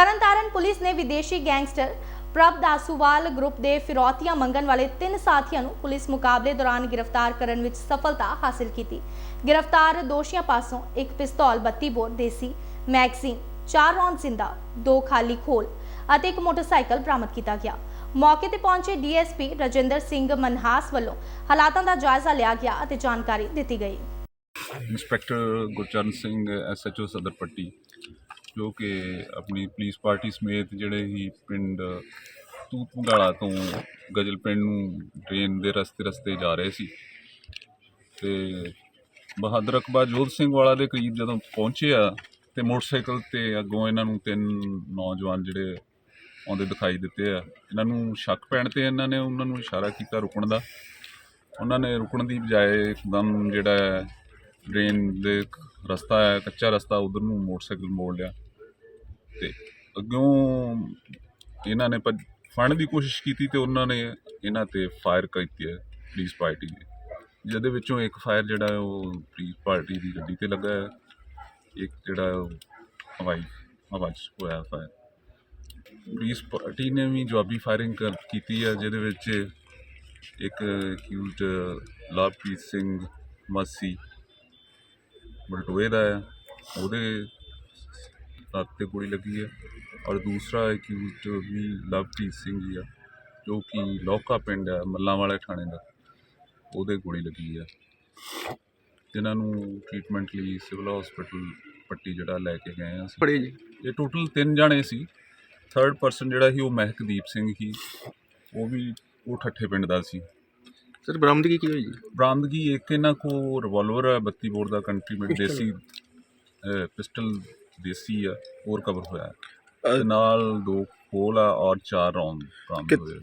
Tarn Taran police ਨੇ ਵਿਦੇਸ਼ੀ gangster ਪ੍ਰਭ ਦਾਸੂਵਾਲ ਗਰੁੱਪ ਦੇ ਫਿਰੌਤੀਆਂ ਮੰਗਣ ਵਾਲੇ ਤਿੰਨ ਸਾਥੀਆਂ ਨੂੰ ਪੁਲਿਸ ਮੁਕਾਬਲੇ ਦੌਰਾਨ ਗ੍ਰਿਫਤਾਰ ਕਰਨ ਵਿੱਚ ਸਫਲਤਾ ਹਾਸਲ ਕੀਤੀ। ਗ੍ਰਿਫਤਾਰ ਦੋਸ਼ੀਆਂ ਪਾਸੋਂ ਇੱਕ ਪਿਸਤੌਲ 32 ਬੋਰ, ਦੇਸੀ ਮੈਗਜ਼ੀਨ, ਚਾਰ ਰੌਂਦ ਜ਼ਿੰਦਾ, ਦੋ ਖਾਲੀ ਖੋਲ ਅਤੇ ਇੱਕ ਮੋਟਰਸਾਈਕਲ ਬਰਾਮਦ ਕੀਤਾ ਗਿਆ। ਮੌਕੇ ਤੇ ਪਹੁੰਚੇ ਡੀਐਸਪੀ ਰਜਿੰਦਰ ਸਿੰਘ ਮਨਹਾਸ ਵੱਲੋਂ ਹਾਲਾਤਾਂ ਦਾ ਜਾਇਜ਼ਾ ਲਿਆ ਗਿਆ ਅਤੇ ਜਾਣਕਾਰੀ ਦਿੱਤੀ ਗਈ। ਇੰਸਪੈਕਟਰ ਗੁਰਚਰਨ ਸਿੰਘ, ਐਸਐਚਓ ਸਦਰ ਪੱਟੀ। ਜੋ ਕਿ ਆਪਣੀ ਪੁਲਿਸ ਪਾਰਟੀ ਸਮੇਤ ਜਿਹੜੇ ਹੀ ਪਿੰਡ ਤੂਤ ਮੰਗਾਲਾ ਤੋਂ ਗਜਲ ਪਿੰਡ ਨੂੰ ਟ੍ਰੇਨ ਦੇ ਰਸਤੇ ਰਸਤੇ ਜਾ ਰਹੇ ਸੀ। ਤੇ ਬਹਾਦਰ ਅਕਬਰ ਜੋਧ ਸਿੰਘ ਵਾਲਾ ਦੇ ਕਰੀਬ ਜਦੋਂ ਪਹੁੰਚੇ ਆ ਤੇ ਮੋਟਰਸਾਈਕਲ ਤੇ ਅੱਗੋਂ ਇਹਨਾਂ ਨੂੰ ਤਿੰਨ ਨੌਜਵਾਨ ਜਿਹੜੇ ਆਉਂਦੇ ਦਿਖਾਈ ਦਿੱਤੇ ਆ। ਇਹਨਾਂ ਨੂੰ ਸ਼ੱਕ ਪੈਣ ਤੇ ਇਹਨਾਂ ਨੇ ਉਹਨਾਂ ਨੂੰ ਇਸ਼ਾਰਾ ਕੀਤਾ ਰੁਕਣ ਦਾ। ਉਹਨਾਂ ਨੇ ਰੁਕਣ ਦੀ ਬਜਾਏ ਇੱਕਦਮ ਜਿਹੜਾ ਹੈ ਡਰੇਨ ਦੇ ਰਸਤਾ ਹੈ, ਕੱਚਾ ਰਸਤਾ, ਉਧਰ ਨੂੰ ਮੋਟਰਸਾਈਕਲ ਮੋੜ ਲਿਆ। ਤੇ ਅੱਗੋਂ ਇਹਨਾਂ ਨੇ ਫੜਨ ਦੀ ਕੋਸ਼ਿਸ਼ ਕੀਤੀ ਤੇ ਉਹਨਾਂ ਨੇ ਇਹਨਾਂ ਤੇ ਫਾਇਰ ਕੀਤੀ ਹੈ ਪੁਲਿਸ ਪਾਰਟੀ ਨੇ ਜਿਹਦੇ ਵਿੱਚੋਂ ਇੱਕ ਫਾਇਰ ਜਿਹੜਾ ਉਹ ਪੁਲਿਸ ਪਾਰਟੀ ਦੀ ਗੱਡੀ ਤੇ ਲੱਗਾ ਹੈ। ਇੱਕ ਜਿਹੜਾ ਉਹ ਹਵਾਈ, ਹਵਾ 'ਚ ਹੋਇਆ ਫਾਇਰ ਪੁਲਿਸ ਪਾਰਟੀ ਨੇ ਵੀ ਜਵਾਬੀ ਫਾਇਰਿੰਗ ਕਰ- ਕੀਤੀ ਹੈ, ਜਿਹਦੇ ਵਿੱਚ ਇੱਕ ਅਕਿਊਜ਼ਡ ਲਵਪ੍ਰੀਤ ਸਿੰਘ ਮਸੀ ਬਲਟੋਏ ਦਾ ਹੈ ਉਹਦੇ ਲੱਤ ਤੇ ਗੋਲੀ ਲੱਗੀ ਹੈ। ਔਰ ਦੂਸਰਾ ਅਕਿਊਜ਼ਡ ਵੀ ਲਵਪ੍ਰੀਤ ਸਿੰਘ ਹੀ ਆ ਜੋ ਕਿ ਲੋਕਾ ਪਿੰਡ ਹੈ ਮੱਲਾਂ ਵਾਲੇ ਥਾਣੇ ਦਾ ਉਹਦੇ ਗੋਲੀ ਲੱਗੀ ਹੈ। ਜਿਨ੍ਹਾਂ ਨੂੰ ਟ੍ਰੀਟਮੈਂਟ ਲਈ ਸਿਵਲ ਹਸਪੀਟਲ ਪੱਟੀ ਜਿਹੜਾ ਲੈ ਕੇ ਗਏ ਆ ਅਸੀਂ। ਫੜੇ ਜੀ। ਇਹ ਟੋਟਲ ਤਿੰਨ ਜਾਣੇ ਸੀ। ਥਰਡ ਪਰਸਨ ਜਿਹੜਾ ਸੀ ਉਹ ਮਹਿਕਦੀਪ ਸਿੰਘ ਸੀ। ਉਹ ਵੀ ਉਹ ਠੱਠੇ ਪਿੰਡ ਦਾ ਸੀ। ਸਰ ਬਰਾਮਦਗੀ ਕੀ ਹੋਈ ਜੀ ਬਰਾਮਦਗੀ ਇੱਕ ਇਹਨਾਂ ਕੋ ਰਿਵਾਲਵਰ ਹੈ 32 ਬੋਰ ਦਾ ਕੰਟਰੀਮੈਂਟ Pistol। ਦੇਸੀ ਪਿਸਟਲ ਦੇਸੀ ਆ ਹੋਰ ਕਵਰ ਹੋਇਆ ਹੈ। ਤੇ ਨਾਲ ਦੋ ਖੋਲ ਆ ਔਰ ਚਾਰ ਰੌਂਦ ਬਰਾਮਦ ਹੋਏ